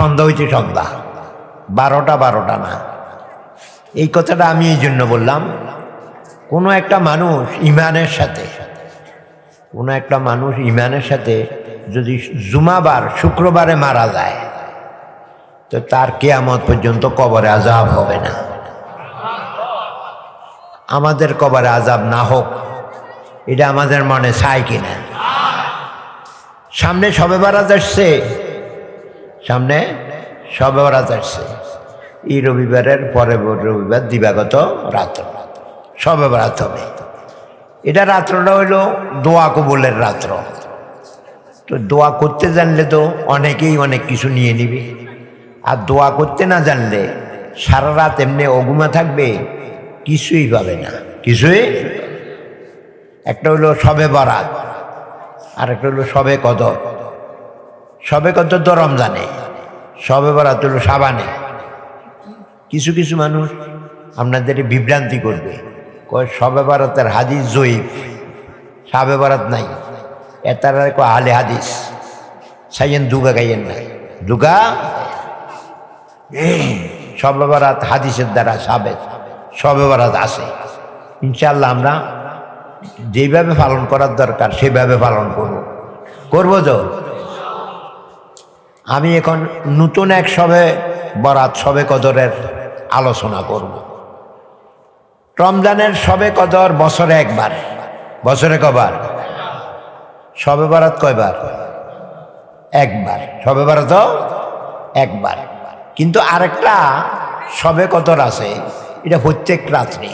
সন্ধ্যা হইতে সন্ধ্যা। বারোটা বারোটা না। এই কথাটা আমি এই জন্য বললাম, কোনো একটা মানুষ ইমানের সাথে, কোনো একটা মানুষ ইমানের সাথে যদি জুমাবার, শুক্রবারে মারা যায়, তো তার কেয়ামত পর্যন্ত কবরে আজাব হবে না। আমাদের কবরে আজাব না হোক, এটা আমাদের মনে চাই কিনা। সামনে সবে বারাত আসছে সামনে সবে বারাত আসছে এই রবিবারের পরে রবিবার দিবাগত রাত্র সবে বারাত হবে। এটা রাত্রটা হইল দোয়া কবুলের রাত্র। তো দোয়া করতে জানলে তো অনেকেই অনেক কিছু নিয়ে নিবে। আর দোয়া করতে না জানলে সারা রাত এমনি অগুমা থাকবে, কিছুই পাবে না। কিছুই? একটা হলো সবে বরাত আর একটা হলো সবে কদর। সবে কদর তো রমজানে, সবে বরাত হলো সাবানে কিছু কিছু মানুষ আপনাদের বিভ্রান্তি করবে। সবে বরাতের হাদিস জয়ীফ, সাবে বরাত নাই। এতার কয় আলে হাদিস। সাইয়েন দুগা গাইয়েন নাই। দুগা? সবে বরাত হাদিসের দ্বারা সাবে, সবে বরাত আছে। ইনশাল্লাহ আমরা যেভাবে পালন করার দরকার সেভাবে পালন করব। করব তো? আমি এখন নতুন এক সবে বরাত, সবে কদরের আলোচনা করব। রমজানের সবে কদর বছরে একবার। বছরে কবার? সবে বরাত কয়বার? একবার। সবে বরাত একবার। কিন্তু আরেকটা সবে কদর আছে, এটা প্রত্যেক রাত্রে।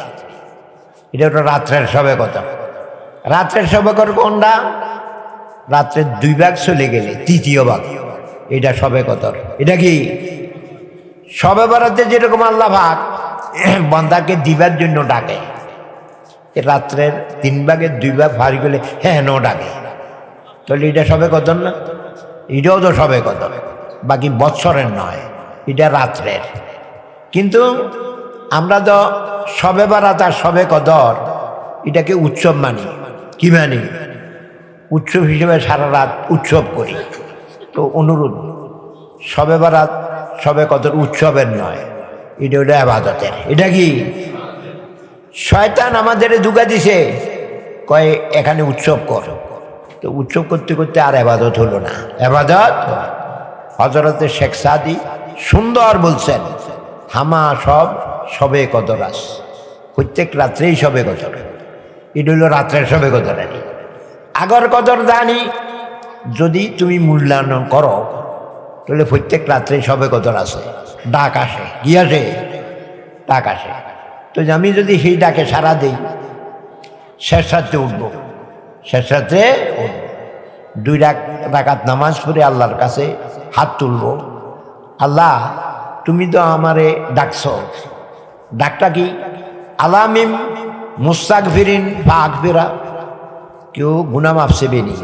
এটা ওটা রাত্রের সবে কদর। রাত্রের সবে কর কোনটা? রাত্রের দুই ভাগ চলে গেলে, তৃতীয় ভাগ। এটা সবে কদর। এটা কি? সবে বরাতে যেরকম আল্লাহ ভাগ বন্দাকে দিবার জন্য ডাকে রাত্রের তিন ভাগের দুই ভাগ ফারি গেলে হ্যাঁ নো ডাকে। তাহলে এটা সবে কদর না? এটাও তো সবে কদর, বাকি বৎসরের নয়, এটা রাত্রের। কিন্তু আমরা তো সবে বারাত আর সবে কদর, এটাকে উৎসব মানি। কি মানি? উৎসব হিসেবে সারা রাত উৎসব করি। তো অনুরোধ সবে বারাত, সবে কদর উৎসবের নয়। এটা ওটা আবাদতের। এটা কি? শয়তান আমাদের দুগা দিছে। কয়, এখানে উৎসব কর। তো উৎসব করতে করতে আর আবাদত হলো না। আবাদত? হজরতের শেখ সাদি সুন্দর বলছেন, হামা সব সবে কদরাস প্রত্যেক রাত্রেই সবে কদর। এটা হলো রাত্রের সবে কদর আনি আগর কদর জানি যদি তুমি মূল্যায়ন করো, তাহলে প্রত্যেক রাত্রে সবে কদর আছে ডাক আসে, কি আসে? ডাক আসে। তো আমি যদি সেই ডাকে সারা দিই, শেষ রাত্রে উঠব। শেষ রাত্রে উঠব। দুই ডাক ডাকাত নামাজ পড়ে আল্লাহর কাছে হাত তুলব। আল্লাহ, তুমি তো আমারে ডাকছ। ডাকটা কি? আলামিম মুস্তাক ফিরিন বা আকফেরা কেউ গুনা মাপ সেবে নি।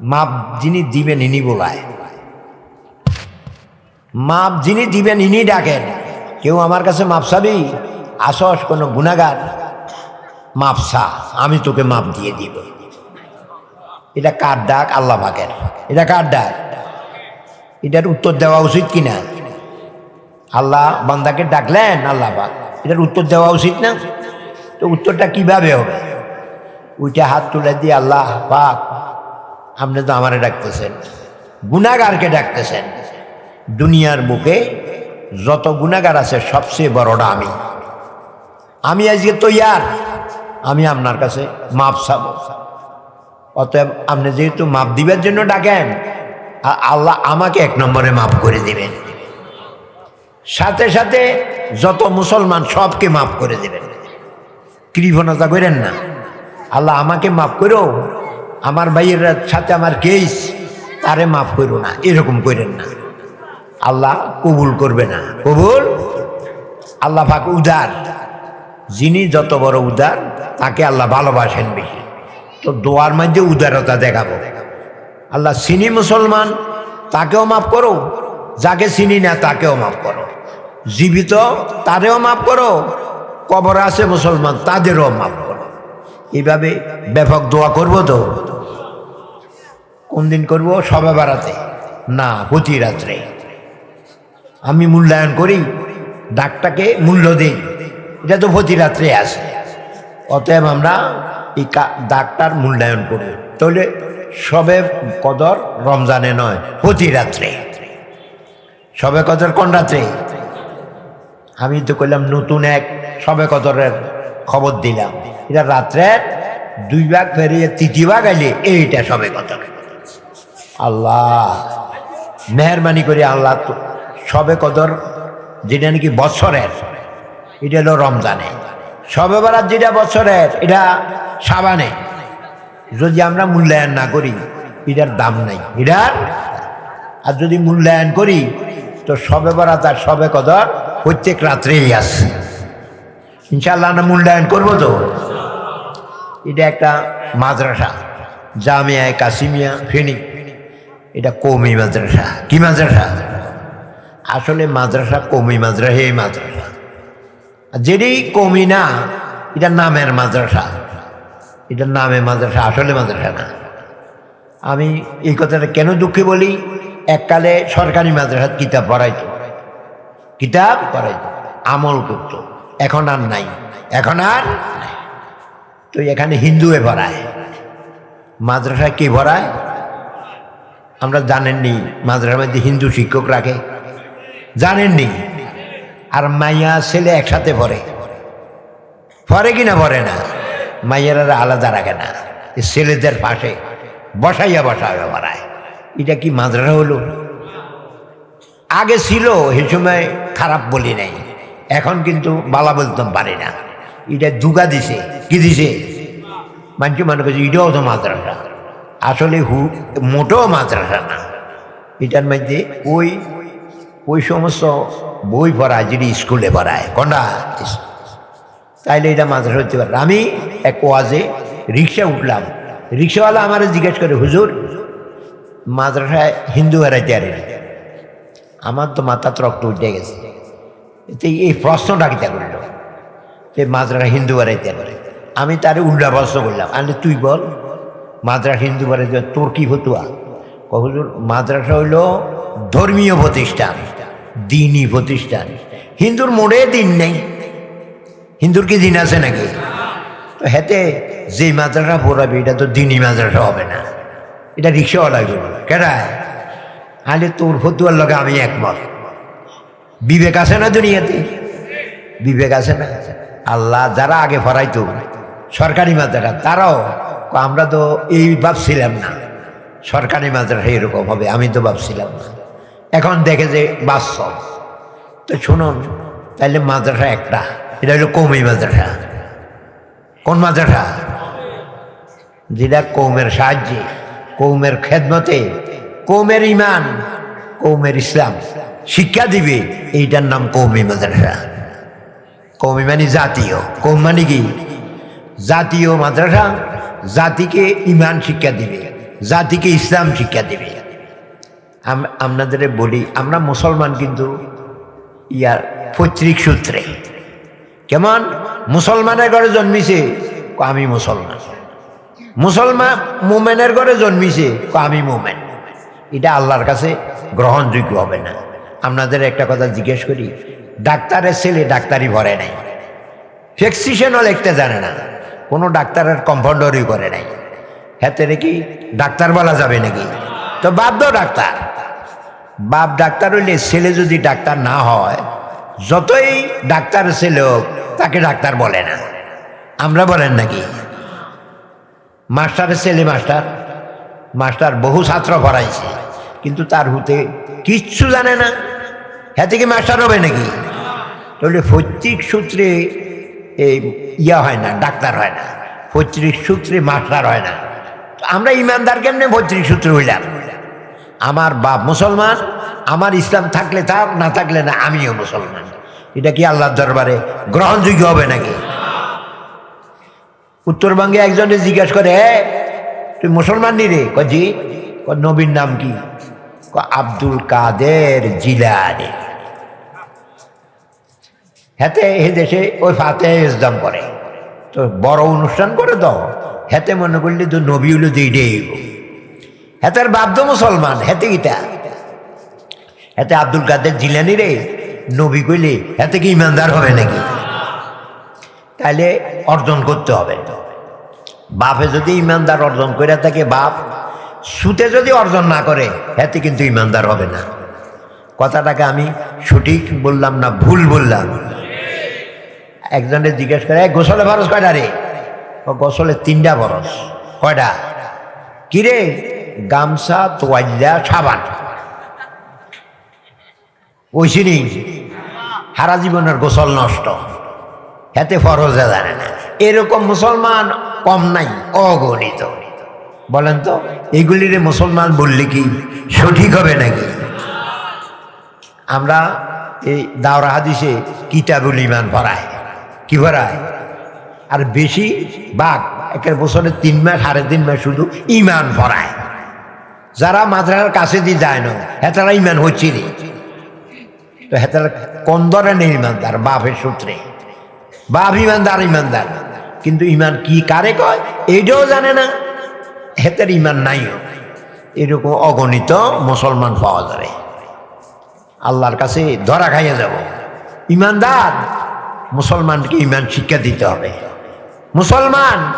মাপ যিনি দিবেন ইনি বলায়। মাপ যিনি দিবেন ইনি ডাকেন। কেউ আমার কাছে মাপ চাবি? আসস কোনো গুণাগার। মাপসা আমি তোকে মাপ দিয়ে দিব। এটা কার ডাক? আল্লাহ পাকের। এটা কার ডাক? এটার উত্তর দেওয়া উচিত কিনা? আল্লাহ বান্দাকে ডাকলেন আল্লাহ পাক। এটার উত্তর দেওয়া উচিত না? তো উত্তরটা কীভাবে হবে? ওইটা হাত তুলে দিয়ে আল্লাহ পাক আপনি তো আমারে ডাকতেছেন। গুণাগারকে ডাকতেছেন। দুনিয়ার বুকে যত গুণাগার আছে, সবচেয়ে বড়টা আমি। আমি আজকে তৈয়ার। আমি আপনার কাছে মাপ চাব। অতএব আপনি যেহেতু মাপ দিবার জন্য ডাকেন, আ- আল্লাহ আমাকে এক নম্বরে মাপ করে দিবেন। সাথে সাথে যত মুসলমান সবকে মাফ করে দেবেন। কৃপণতা করেন না। আল্লাহ আমাকে মাফ করো আমার ভাইয়ের সাথে আমার কেস, তারে মাফ করো না, এরকম করেন না। আল্লাহ কবুল করবে না। কবুল? আল্লাহ পাক উদার। যিনি যত বড় উদার, তাকে আল্লাহ ভালোবাসেন বেশি। তো দোয়ার মধ্যে উদারতা দেখাবো। আল্লাহ চিনি মুসলমান, তাকেও মাফ করো। যাকে চিনি না, তাকেও মাফ করো। জীবিত, তারেও মাফ করো। কবর আছে মুসলমান, তাদেরও মাফ। করো এইভাবে ব্যাপক দোয়া করব তো? কোন দিন করব? সবে বেড়াতে না, প্রতি রাত্রে। আমি মূল্যায়ন করি, ডাকটাকে মূল্য দিই। এটা তো প্রতি রাত্রে আসে অতএব আমরা এই ডাকটার মূল্যায়ন করি। তাহলে সবে কদর রমজানে নয়, প্রতি রাত্রে। সবে কদর কোন রাত্রে? আমি তো কইলাম নতুন এক সবে কদরের খবর দিলাম। এটা রাত্রে দুই ভাগ ফেরিয়ে তৃতীয় ভাগ আইলে এইটা সবে কদর আল্লাহ, মেহরবানি করে আল্লাহ সবে কদর, যেটা নাকি বছরের, এটা হলো রমজানে। সবে বরাত যেটা বছরের, এটা সাবানে। যদি আমরা মূল্যায়ন না করি, এটার দাম নাই। এটার? আর যদি মূল্যায়ন করি, তো সবে বরাত আর সবে কদর প্রত্যেক রাত্রেই আছে। ইনশাল্লাহ আমরা মূল্যায়ন করব তো। এটা একটা মাদ্রাসা জামিয়ায় কাসিমিয়া, ফেনী। এটা কৌমি মাদ্রাসা। কি মাদ্রাসা? আসলে মাদ্রাসা কৌমি মাদ্রাসা, এই মাদ্রাসা। আর যেটি কৌমি না, এটা নামের মাদ্রাসা। এটা নামে মাদ্রাসা, আসলে মাদ্রাসা না। আমি এই কথাটা কেন দুঃখে বলি? এককালে সরকারি মাদ্রাসাত কিতাব পড়াইত। কিতাব পড়াইত, আমল করত। এখন আর নাই, এখন আর তো এখানে হিন্দুয়ে পড়ায়। মাদ্রাসায় কে ভরায় আমরা জানেননি, মাদ্রাসার মধ্যে হিন্দু শিক্ষক রাখে। জানেননি। আর মাইয়া ছেলে একসাথে ভরে ভরে কি না ভরে না? মাইয়ারা আলাদা রাখে না। ছেলেদের পাশে বসাইয়া বসাইয়া ভরায় এটা কি মাদ্রাসা হলো? আগে ছিল, সেই সময় খারাপ বলি নাই। এখন কিন্তু বালা বলতাম পারে না। এটা দুগা দিছে। কি দিছে? মানুষ মনে করছে এটাও তো মাদ্রাসা। আসলে হু, মোটেও মাদ্রাসা না। এটার মধ্যে ওই ওই সমস্ত বই পড়ায় যেটি স্কুলে পড়ায় কন্ডা তাইলে এটা মাদ্রাসা হতে পারে আমি এক ওয়াজে রিক্সা উঠলাম। রিক্সাওয়ালা আমার জিজ্ঞেস করে, হুজুর, মাদ্রাসায় হিন্দু আরে আমার তো মাথা রক্ত উঠে গেছে। এই প্রশ্নটা কিতা করল যে মাদ্রাসা হিন্দু বাড়াইতে পারে আমি তারে উল্টা প্রশ্ন করলাম। আরে তুই বল, মাদ্রাসা হিন্দু বাড়াইতে তোর কি হতুয়া কহুজুর মাদ্রাসা হইল ধর্মীয় প্রতিষ্ঠান, দিনই প্রতিষ্ঠান। হিন্দুর মোড়ে দিন নেই। হিন্দুর কি দিন আছে নাকি? তো হেতে যে মাদ্রাসা পড়াবে, এটা তো দিনই মাদ্রাসা হবে না। এটা রিক্সাওয়ালা কেডায় আলে তোর ফতুয়ার লগে আমি একমত। বিবেক আছে না দুনিয়াতে? বিবেক আছে না। আল্লাহ যারা আগে ফরাইতো, সরকারি মাদ্রাসা, তারাও আমরা তো এই ভাবছিলাম না। সরকারি মাদ্রাসা এরকম হবে, আমি তো ভাবছিলাম না। এখন দেখে যে বাস্তব। তো শুনুন, তাইলে মাদ্রাসা একটা, এটা হলো কৌমি মাদ্রাসা। কোন মাদ্রাসা? যেটা কৌমের সাহায্যে, কৌমের খেদমতে, কৌমের ইমান, কৌমের ইসলাম। শিক্ষা দিবে। এইটার নাম কৌমি মাদ্রাসা। কৌমি মানে জাতীয়। কৌম মানে কি? জাতীয় মাদ্রাসা। জাতিকে ইমান শিক্ষা দিবে। জাতিকে ইসলাম শিক্ষা দিবে। আপনাদের বলি, আমরা মুসলমান কিন্তু ইয়ার পৈতৃক সূত্রে। কেমন? মুসলমানের ঘরে জন্মিছে আমি মুসলমান। মুসলমান মোমেনের ঘরে জন্মিছে আমি মোমেন। এটা আল্লাহর কাছে গ্রহণযোগ্য হবে না। আপনাদের একটা কথা জিজ্ঞেস করি, ডাক্তারের ছেলে ডাক্তারি ভরে নাই। ফেক্সিশনও লিখতে জানে না, কোনো ডাক্তারের কম্পাউন্ডারই করে নাই। হাতে রেখে ডাক্তার বলা যাবে নাকি? তো বাধ্য ডাক্তার। বাপ ডাক্তার হইলে ছেলে যদি ডাক্তার না হয়, যতই ডাক্তার ছেলে হোক, তাকে ডাক্তার বলে না। আমরা বলেন নাকি? মাস্টারের ছেলে মাস্টার মাস্টার বহু ছাত্র পড়াইছে, কিন্তু তার হুতে কিচ্ছু জানে না। হ্যাঁ থেকে মাস্টার হবে নাকি? তাহলে পৈতৃক সূত্রে এই ইয়া হয় না ডাক্তার হয় না। পৈতৃক সূত্রে মাস্টার হয় না। আমরা ইমানদার কেমনে পৈতৃক সূত্রে হইলাম? আমার বাপ মুসলমান আমার ইসলাম থাকলে থাক না থাকলে না আমিও মুসলমান। এটা কি আল্লাহর দরবারে গ্রহণযোগ্য হবে নাকি? উত্তরবঙ্গে একজনে জিজ্ঞাসা করে "এ, তুই মুসলমান নি রে? কজি নবীর নাম ক, আব্দুল কাদের জিলানি। হেতে এ দেশে ওই ফাতে ইসলাম করে। তো বড় অনুষ্ঠান করে তো হেতে মনে করলি তো নবী হলো হেতার বাপ তো মুসলমান, হেতে গীতা হেতে আব্দুল কাদের জিলানি রে, নবী কইলে হেতে কি ইমানদার হবে নাকি? তাহলে অর্জন করতে হবে। বাপে যদি ইমানদার অর্জন করে থাকে, বাপ সুতে যদি অর্জন না করে এতে কিন্তু ইমানদার হবে না। কথাটাকে আমি সঠিক বললাম না, ভুল বললাম। একজনে জিজ্ঞেস করে, "এই গোসলে বরস কয়টা রে? ও, গোসলে তিনটা বরস কয়টা? কিরে, গামছা তোয়াইলা সাবান। ওইসিনি সারা জীবনের গোসল নষ্ট। হেতে ফরজে জানে না। এরকম মুসলমান কম নাই, অগণিত। বলেন তো, এগুলিরে মুসলমান বললে কি সঠিক হবে নাকি? আমরা এই দাওরা হাদিসে কিতাবুল ইমান পড়ায় কি পড়ায় আর বেশি বাঘ একের বছরে তিন মাস, সাড়ে তিন মাস শুধু ইমান পড়ায় যারা মাদ্রাসার কাছে দিয়ে যায় না, হেতারা ইমান হচ্ছে রে তো হেতারা কোন ধরনের ইমানদার বাপের সূত্রে। বাপ ইমানদার ইমানদার কিন্তু ইমান কি কারে কয়? এইটাও জানে না। হেতের ইমান নাইও এরকম অগণিত মুসলমান পাওয়া যাবে। আল্লাহর কাছে ধরা খাইয়ে যাব। ইমানদার, মুসলমানকে ইমান শিক্ষা দিতে হবে। মুসলমান,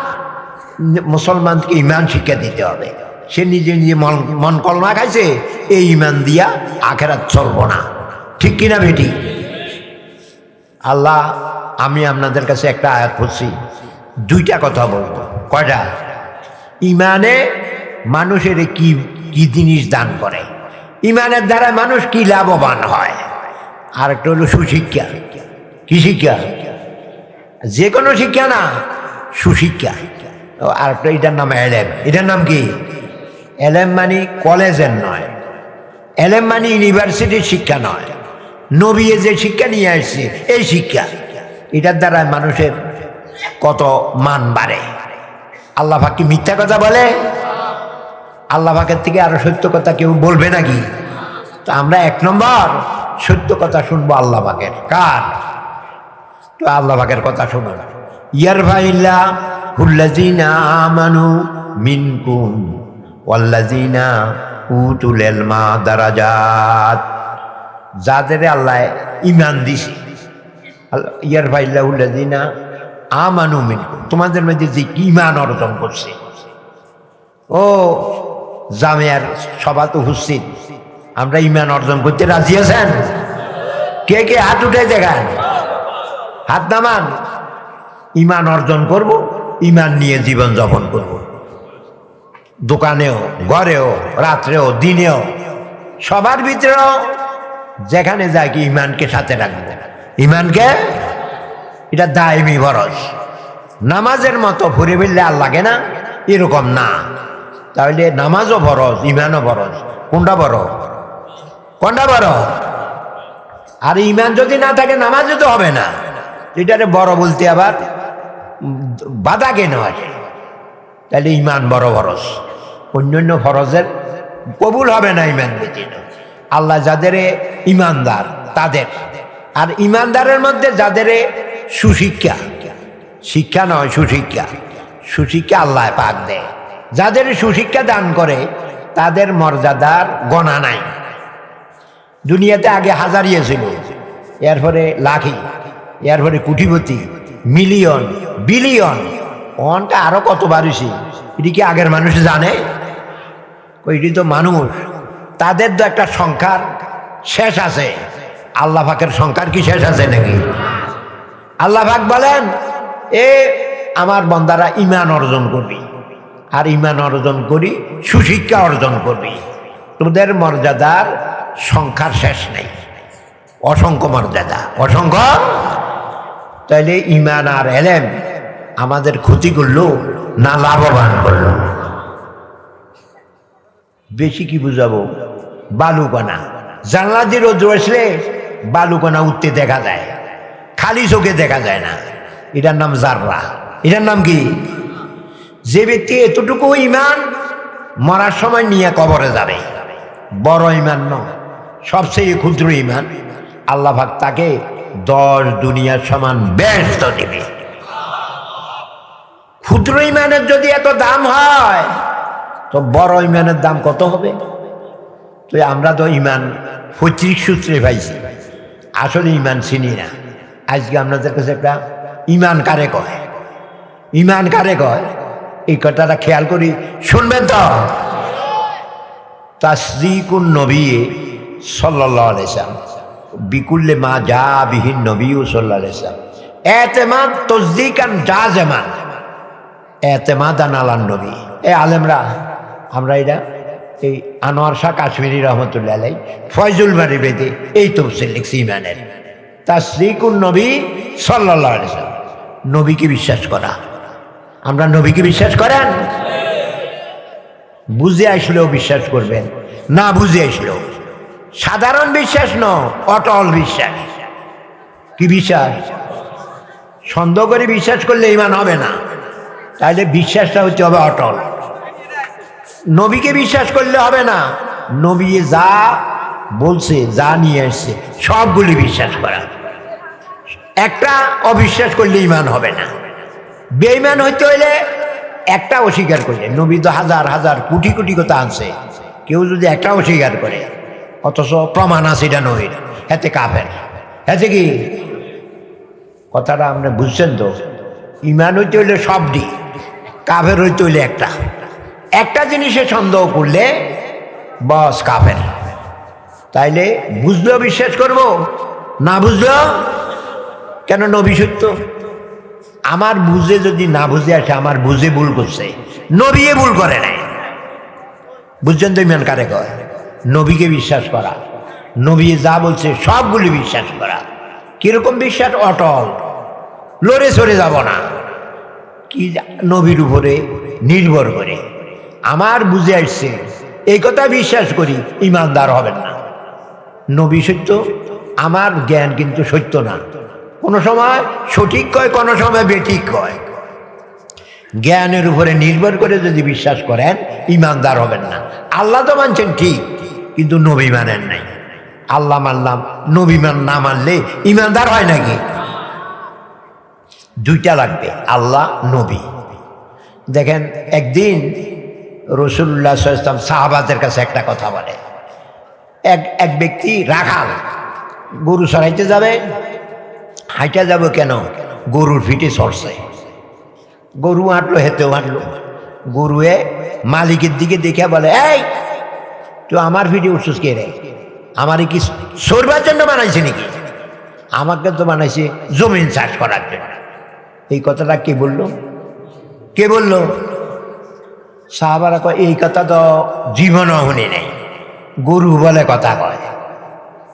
মুসলমানকে ইমান শিক্ষা দিতে হবে। সে নিজে নিজে মন মন কলমা খাইছে, এই ইমান দিয়া আখেরাত চলবো না। ঠিক কিনা বেটি? আল্লাহ, আমি আপনাদের কাছে একটা আয়াত পড়ছি। দুইটা কথা বলব। কয়টা? ইমানে মানুষের কি কি জিনিস দান করে? ইমানের দ্বারা মানুষ কি লাভবান হয়? আর একটা হলো সুশিক্ষা। কি শিক্ষা? যে কোনো শিক্ষা না, সুশিক্ষা। আর একটা এটার নাম এলেম। এটার নাম কি? এলেম মানে কলেজের নয়। এলেম মানে ইউনিভার্সিটির শিক্ষা নয়। নবিয়ে যে শিক্ষা নিয়ে আসছে, এই শিক্ষা। এটার দ্বারা মানুষের কত মান বাড়ে? আল্লাহ কি মিথ্যা কথা বলে? আল্লাহ পাকের থেকে আরও সত্য কথা কেউ বলবে নাকি? তো আমরা এক নম্বর, সত্য কথা শুনব আল্লাহ পাকের। কার? তো আল্লাহ পাকের কথা শুনুন ইয়ার ভাইল্লা হুল্লাজিনা আমানু মিনকুম ওয়াল্লাজিনা উতুল এলমা দারাজাত। যাদের আল্লাহ ইমান দিছে। ইয়ার ভাইল্লা হুল্লাজিনা আমানু মিনকুম। তোমাদের মধ্যে যে ইমান অর্জন করছে। ও জামিয়ার সভা তো হুসিন আমরা ইমান অর্জন করতে রাজি আছেন? কে কে হাত উঠে দেখান। হাত নামান। ইমান অর্জন করব ইমান নিয়ে জীবন যাপন করব। দোকানেও, ঘরেও, রাত্রেও, দিনেও, সবার ভিতরেও যেখানে যায় কি ইমানকে সাথে রাখব। ইমানকে এটা দায়মি বরস নামাজের মতো ফুরে ফেললে আর লাগে না, এরকম না। তাহলে নামাজও বরস ইমানও বরস কোনটা বড় কোনটা বড় আর ইমান যদি না থাকে, নামাজও তো হবে না। এটারে বড় বলতে আবার বাধা কেন আছে তাহলে ইমান বড় ফরজ। অন্যান্য ফরজের কবুল হবে না ইমান আল্লাহ যাদের ইমানদার তাদের। আর ইমানদারের মধ্যে যাদের সুশিক্ষা। শিক্ষা নয়, সুশিক্ষা। সুশিক্ষা আল্লাহ পাক দেয়। যাদের সুশিক্ষা দান করে, তাদের মর্যাদার গণা নাই। দুনিয়াতে আগে হাজারিয়ে ছিল, এরপরে লাখি, এরপরে কুটিপতি, মিলিয়ন, বিলিয়ন। অনটা আরও কত বাড়িছি, এটি কি আগের মানুষ জানে? এটি তো মানুষ। তাদের তো একটা সংখ্যার শেষ আছে। আল্লাহ পাকের সংখ্যার কি শেষ আছে নাকি? আল্লাহ পাক বলেন, এ আমার বন্দারা ইমান অর্জন করবি আর ইমান অর্জন করি, সুশিক্ষা অর্জন করবি। তোদের মর্যাদার সংখ্যার শেষ নেই। অসংখ্য মর্যাদা, অসংখ্য তাইলে ইমান আর এলেম আমাদের ক্ষতি করল না লাভবান করল? বেশি কি বুঝাবো? বালুকণা। জানলা দিয়ে রোদ আসলে বালুকণা উঠতে দেখা যায়। খালি চোখে দেখা যায় না। এটার নাম জাররা। এটার নাম কি? যে ব্যক্তি এতটুকু ইমান মরার সময় নিয়ে কবরে যাবে। বড় ইমান নয়, সবচেয়ে ক্ষুদ্র ইমান আল্লাহ ভাগ তাকে দশ দুনিয়ার সমান ব্যস্ত দেবে। ক্ষুদ্র ইমানের যদি এত দাম হয়, তো বড় ইমানের দাম কত হবে? তো আমরা তো ইমান পৈতৃক সূত্রে পাইছি। আসলে ইমান চিনি না। আজকে আপনাদের কাছে একটা ইমান কারে কয়? ইমান কারে কয়? এই কথাটা খেয়াল করি, শুনবেন তো? তাসদিকুন নবী সাল্লাহ আলাইসাম বিকুল্লে মা যা বিহীন নবী সাল্লাহ আলাইসাম এতেমাদ তসদিকান জাজেমান এতেমাদ আনালান নবী। এ আলেমরা, আমরা এটা এই আনোয়ার শাহ কাশ্মীরি রহমতুল্লাহ আলাই ফয়জুল বাড়ি বেদে এই তফসিল লিখছি ইমানের তাসদিকুন নবী সাল্লাহ নবীকে বিশ্বাস করা। আমরা নবীকে বিশ্বাস করেন? বুঝে আসলেও বিশ্বাস করবেন। না বুঝে আসলেও। সাধারণ বিশ্বাস ন, অটল বিশ্বাস। কি বিশ্বাস? সন্দেহ করে বিশ্বাস করলে ইমান হবে না। তাহলে বিশ্বাসটা হচ্ছে হবে অটল। নবীকে বিশ্বাস করলে হবে না। নবী যা বলছে, যা নিয়ে আসছে, সবগুলি বিশ্বাস করা। একটা অবিশ্বাস করলে ইমান হবে না। বেইমান হইতে হইলে একটা অস্বীকার করলে নবী তো হাজার হাজার, কোটি কোটি কথা আনছে। কেউ যদি একটা অস্বীকার করে, অথচ প্রমাণ আছে এটা নবীর। হেতে কাফের। হেতে কি? কথাটা আপনি বুঝছেন তো? ইমান হইতে হইলে সবটি, কাফের হইতে হইলে একটা। একটা জিনিসে সন্দেহ করলে বস কাফের। তাইলে বুঝলেও বিশ্বাস করব? না বুঝলেও কেন নবী সত্য? আমার বুঝে যদি না বুঝে আসে, আমার বুঝে ভুল করছে। নবীয়ে ভুল করে নাই। বুঝছেন তো ইমান কারে কয়? নবীকে বিশ্বাস করা। নবী যা বলছে, সবগুলি বিশ্বাস করা। কীরকম বিশ্বাস? অটল। লড়ে সরে যাব না। কি নবীর উপরে নির্ভর করে। আমার বুঝে আসছে, এই কথা বিশ্বাস করি, ইমানদার হবেন না। নবী সত্য? আমার জ্ঞান কিন্তু সত্য না। কোনো সময় সঠিক কয়, কোনো সময় বেঠিক কয়। জ্ঞানের উপরে নির্ভর করে যদি বিশ্বাস করেন, ইমানদার হবেন না। আল্লাহ তো মানছেন ঠিক, কিন্তু নবী মানেন নাই। আল্লাহ মানলাম, নবী মান না মানলে ইমানদার হয় নাকি? দুইটা লাগবে, আল্লাহ, নবী। দেখেন, একদিন রসুল্লাহ সাহাবাদের কাছে একটা কথা বলে। এক এক ব্যক্তি রাখাল, গরু সরাইতে যাবে, হাইটা যাব কেন? গরুর ফিটে সরছে। গরু হাঁটলো হেতেও হাঁটলো গরুয়ে মালিকের দিকে দেখে বলে, এই তো আমার ফিটে উঠছিস কে রে? আমার কি সরবার জন্য বানাইছে নাকি? আমাকে তো বানাইছে জমিন চাষ করার জন্য। এই কথাটা কে বলল? কে বলল? সাহাবারা এই কথা তো জীবনও শুনি নেই। গরু বলে কথা কয়।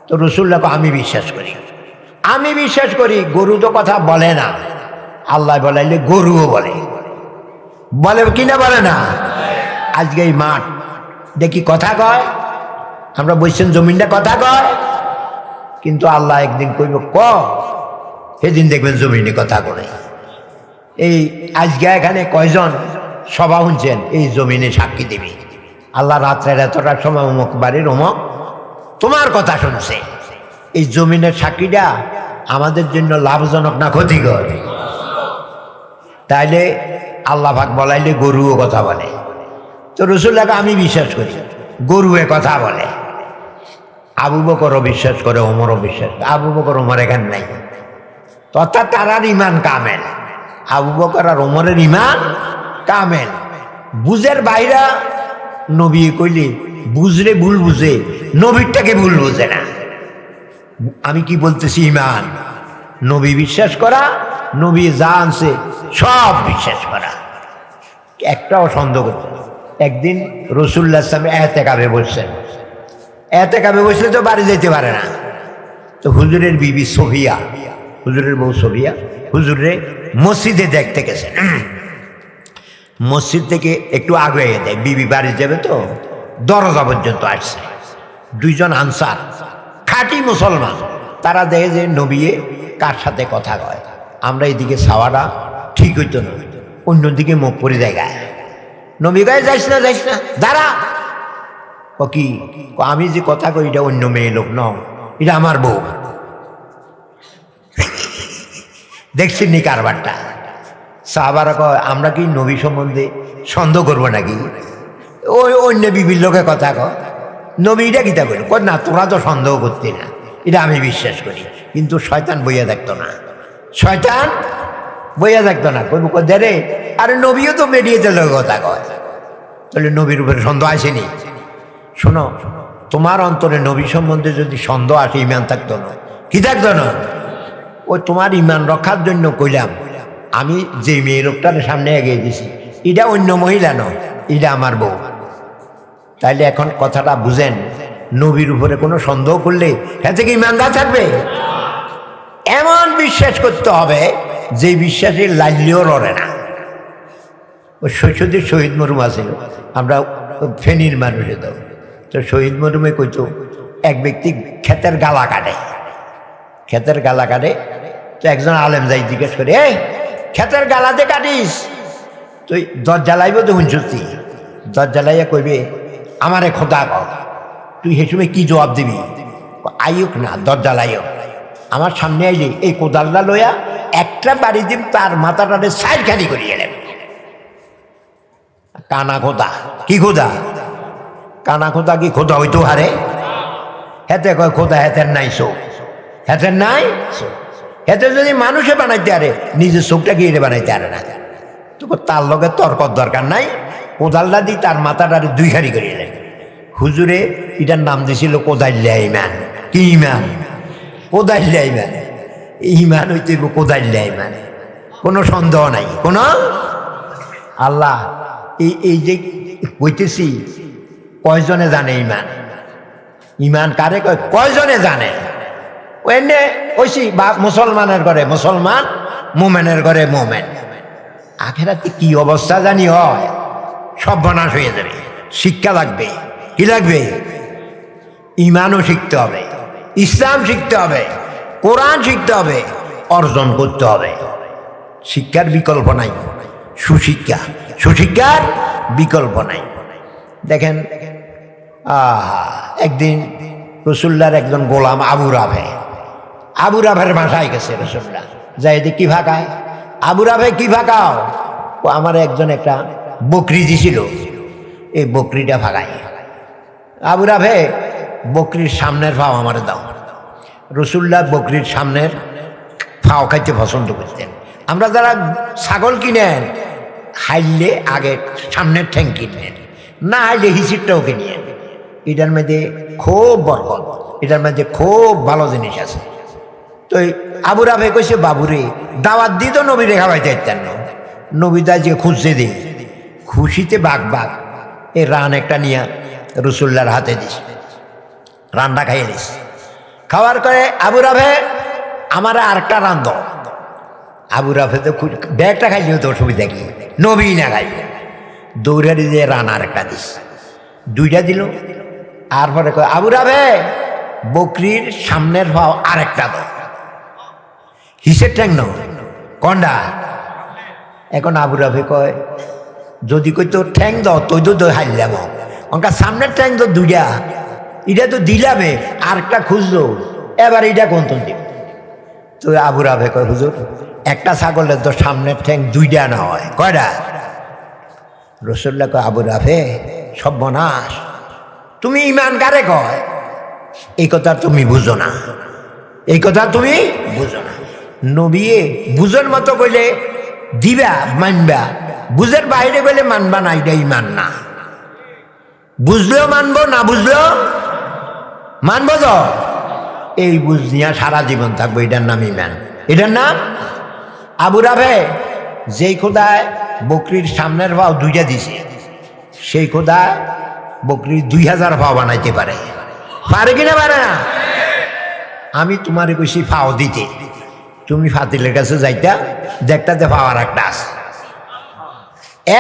তো রসুল্লাহ আমি বিশ্বাস করি। আমি বিশ্বাস করি, গরু তো কথা বলে না। আল্লাহ বলাইলে গরুও বলে। বলে কিনা বলে না? আজকে এই মাঠ, দেখি কথা কয়। আমরা বলছেন জমিনটা কথা কয়। কিন্তু আল্লাহ একদিন কইব, ক? সেদিন দেখবেন জমিনে কথা করে এই আজকে এখানে কয়জন সভা শুনছেন? এই জমিনে সাক্ষী দিবি। আল্লাহ রাত্রের এতটার সময় অমুক বাড়ির অমুক। তোমার কথা শুনছে। এই জমিনের সাক্ষীটা আমাদের জন্য লাভজনক না ক্ষতিকর? তাইলে আল্লাহ ভাগ বলাইলে গরুও কথা বলে। তো রসুল্লাহকে আমি বিশ্বাস করি গরুয়ে কথা বলে। আবু বকরও বিশ্বাস করে, ওমরও বিশ্বাস করে। আবু বকর ওমর এখানে নাই। তথা তারার ইমান কামেল। আবু বকর আর ওমরের ইমান কামেল। বুঝের বাইরা নবী কইলে, বুঝলে ভুল বুঝে, নবীরটাকে ভুল বুঝে না। আমি কি বলতেছি ইমান নবী বিশ্বাস করা, নবী যা আনছে, সব বিশ্বাস করা। একটাও সন্দেহ করতে। একদিন রসুল্লাহ ইসলামে এতে কাবে বসছেন। এতে কাবে বসলে তো বাড়ি যেতে পারে না। তো হুজুরের বিবি সোফিয়া, হুজুরের বউ সোফিয়া হুজুরে মসজিদে দেখতে গেছেন। মসজিদ থেকে একটু আগে দেয়। বিবি বাড়ি যাবে তো? দরজা পর্যন্ত আসছে। দুইজন আনসার, খাঁটি মুসলমান, তারা দেখে যে নবিয়ে কার সাথে কথা কয়। আমরা এদিকে ছাওয়াটা ঠিক হইতো না, অন্যদিকে মুখ পড়ে যায় গায়ে নবী গায়ে যাইস না যাইস না, দাঁড়া। ও কি? আমি যে কথা কই, এটা অন্য মেয়ে লোক ন এটা আমার বউ। দেখছি নি কারবারটা? সাহাবারা কয়, আমরা কি নবী সম্বন্ধে সন্দেহ করব নাকি? ওই অন্য বিবির লোকে কথা কয়, নবী এটা গীতা করি কই না, তোরা তো সন্দেহ করতি না। এটা আমি বিশ্বাস করি। কিন্তু শয়তান বইয়া দেখতো না। শয়তান বইয়া দেখতো না। কই রে, আরে নবীও তো বেরিয়ে দিল কথা কয়। তাহলে নবীর উপরে সন্দেহ আসেনি। শোনো, তোমার অন্তরে নবী সম্বন্ধে যদি সন্দেহ আসে, ইমান থাকতো না। কি থাকতো না? ওই তোমার ইমান রক্ষার জন্য কইলাম আমি যে মেয়ে লোকটার সামনে এগিয়ে দিছি, এটা অন্য মহিলা নয়, এটা আমার বউ। তাইলে এখন কথাটা বুঝেন, নবীর উপরে কোনো সন্দেহ করলে হ্যাঁ থেকে ইমানদার থাকবে? এমন বিশ্বাস করতে হবে যে বিশ্বাসের লাল্যও লড়ে না। ওই শৈশবের শহীদ মরুম আছিল, আমরা ফেনীর মানুষে তো তো শহীদ মরুমে কইতো, এক ব্যক্তি ক্ষেতের গালা কাটে। ক্ষেতের গালা কাটে, তো একজন আলেম যাই জিজ্ঞেস করে, এই ক্ষেতের গালাতে কাটিস। তুই দরজা লাইব তো শুনছি দরজা লাইয়া কইবে, আমারে খোদা কর, তুই সে সময় কি জবাব দিবি? আইক না, দরজা লাইক আমার সামনে আইলে এই কোদালটা লইয়া একটা বাড়ি দিন তার মাথাটারে সাইড খালি করিয়ে নেবে। কানা খোদা, কি খোদা? কানা খোদা কি খোদা হইতো হারে? হেতে কয়, খোদা হেতের নাই চোখ হেতের নাই? চোখ। হেতে যদি মানুষে বানাইতে আরে নিজের চোখটা গিয়ে বানাইতে আরে না। তো তার লগে তর্কর দরকার নাই। কোদালটা দি তার মাথাটারে দুই খারি করিয়ে নেয়। হুজুরে, এটার নাম দিছিল কোদাইল্লা ইমান কি ইমান কোদাইল্লা ইমান ইমান হইতে কোদাইল্লা ইমান কোনো সন্দেহ নাই। কোনো? আল্লাহ, এই এই যে কইতেছি, কয়জনে জানে ইমান ইমান কারে কয়? কয়জনে জানে? এনে ওইসি বা মুসলমানের ঘরে মুসলমান, মোমেনের ঘরে মোমেন। আখেরাতে কি অবস্থা জানি হয়? সব বনাশ হয়ে যাবে। শিক্ষা লাগবে। কি লাগবে? ইমানও শিখতে হবে। ইসলাম শিখতে হবে। কোরআন শিখতে হবে। অর্জন করতে হবে। শিক্ষার বিকল্প নাই। সুশিক্ষা। সুশিক্ষার বিকল্প নাই। দেখেন, আহা, একদিন রসুল্লার একজন গোলাম আবু রাভে আবু রাভের ভাষায় গেছে রসুল্লাহ। যাই এদিকে কি ভাগায়? আবু রাভে কি ভাগাও? ও আমার একজন একটা বকরি দিছিল। এই বকরিটা ভাগায়। আবু রাভে বকরির সামনের ফাও আমার দাও। রসুল্লাহ বকরির সামনের ফাও খাইতে পছন্দ করতেন। আমরা যারা ছাগল কিনেন, হাইলে আগে সামনের ঠ্যাং কিনেন না হাইলে হিসিরটাও কিনেন। এটার মধ্যে খুব বরকত। এটার মধ্যে খুব ভালো জিনিস আছে। তো আবু রাভে কইছে, বাবুরে, দাওয়াত দিয়ে তো নবী রেখা পাইতে ইত্যান নবীদা যে খুঁজতে দিই, খুশিতে বাঘ বাঘ, এ রান একটা নিয়ে রসুল্লার হাতে দিস রান্না খাইয়ে দিস খাওয়ার করে আবু রাভে আমার আরেকটা রান দাও। আবু রাফে তো ব্যাগটা খাইলেও তো অসুবিধা কি? নবী না খাই দৌড়ারি দিয়ে রান আরেকটা দিস দুইটা দিল। আর পরে আবু রাভে বকরির সামনের ভাও আরেকটা দাও। হিসের ট্যাং নাও। কন্ডা। এখন আবু রাফে কয়, যদি কই তোর ঠ্যাং দাও, তুই তো তো হারলাম ওনকা সামনের ঠ্যাং তো দুইটা এটা তো দিলামে, আরেকটা খুঁজলো। এবার এটা কোন তো দিব তো আবু রাভে কয়, হুজুর, একটা ছাগলের তো সামনের ঠ্যাং দুইটা না হয়। কয়টা? রসুল্লা কয়, আবু রাভে সর্বনাশ। তুমি ইমান কারে কয়? এই কথা তুমি বুঝো না। এই কথা তুমি বুঝো না। নবিয়ে বুঝোর মতো কইলে দিবা, মানবা। বুঝের বাইরে গেলে মানবা না এটা ইমান না। বুঝলেও মানবো, না বুঝলেও মানব তো? এই বুঝ নিয়ে সারা জীবন থাকব, এটার নাম ইমান এটার নাম? আবু রাভে যেই খোদায় বকরির সামনের ভাও দুইটা দিছে, সেই খোদায় বকরির দুই হাজার ভাও বানাইতে পারে। পারে কিনা পারে না? আমি তোমারে কইছি ফাও দিতে। তুমি ফাতিলের কাছে যাইতা, দেখতে ফাও আর একটা আছে।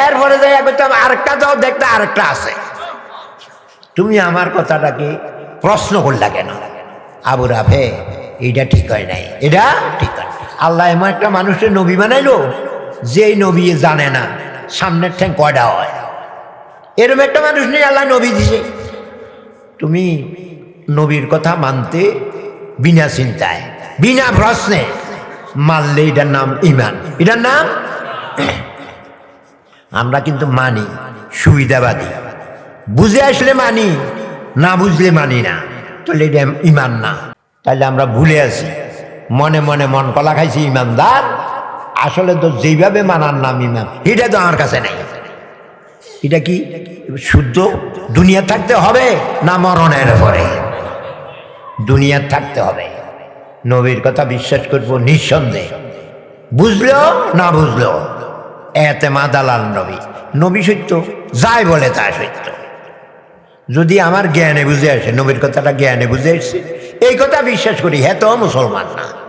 এরপরে যাই করতাম আরেকটা দাও, দেখতে আরেকটা আছে। তুমি আমার কথাটাকে প্রশ্ন করলা কেন? আবু রাফে, এইটা ঠিক হয় নাই। এটা ঠিক হয় আল্লাহ এমন একটা মানুষের নবী বানাইলো, যেই নবী জানে না সামনের ঠ্যাং কয়টা হয়। এরকম একটা মানুষ নেই আল্লাহ নবী দিছে। তুমি নবীর কথা মানতে বিনা চিন্তায়, বিনা প্রশ্নে মানলে এটার নাম ইমান। এটার নাম? আমরা কিন্তু মানি, সুবিধাবাদী। বুঝে আসলে মানি, না বুঝলে মানি না। তাহলে এটা ইমান না। তাহলে আমরা ভুলে আছি। মনে মনে মন কলা খাইছি, ইমানদার। আসলে তো যেইভাবে মানার নাম ইমান, এটা তো আমার কাছে নাই। এটা কি শুদ্ধ? দুনিয়া থাকতে হবে না মরণের পরে? দুনিয়া থাকতে হবে। নবীর কথা বিশ্বাস করব নিঃসন্দেহ। বুঝলো না বুঝলো? এতে মা দালাল নবী। নবী সত্য, যাই বলে তা সত্য। যদি আমার জ্ঞানে বুঝে আসে, নবীর কথাটা জ্ঞানে বুঝে আসছে এই কথা বিশ্বাস করি হ্যাঁ তো মুসলমান না।